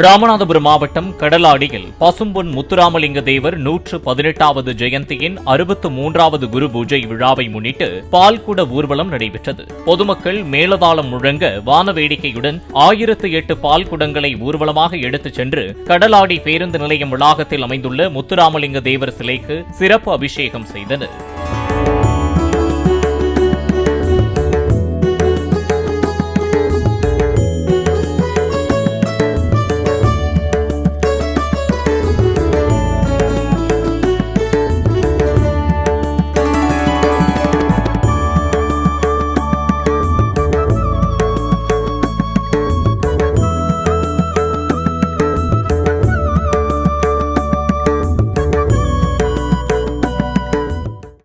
ராமநாதபுரம் மாவட்டம் கடலாடியில் பசும்பொன் முத்துராமலிங்க தேவர் நூற்று பதினெட்டாவது ஜெயந்தியின் அறுபத்து மூன்றாவது குரு பூஜை விழாவை முன்னிட்டு பால்குட ஊர்வலம் நடைபெற்றது. பொதுமக்கள் மேலதாளம் முழங்க வான வேடிக்கையுடன் ஆயிரத்து எட்டு பால்குடங்களை ஊர்வலமாக எடுத்துச் சென்று கடலாடி பேருந்து நிலையம் வளாகத்தில் அமைந்துள்ள முத்துராமலிங்க தேவர் சிலைக்கு சிறப்பு அபிஷேகம் செய்தனர்.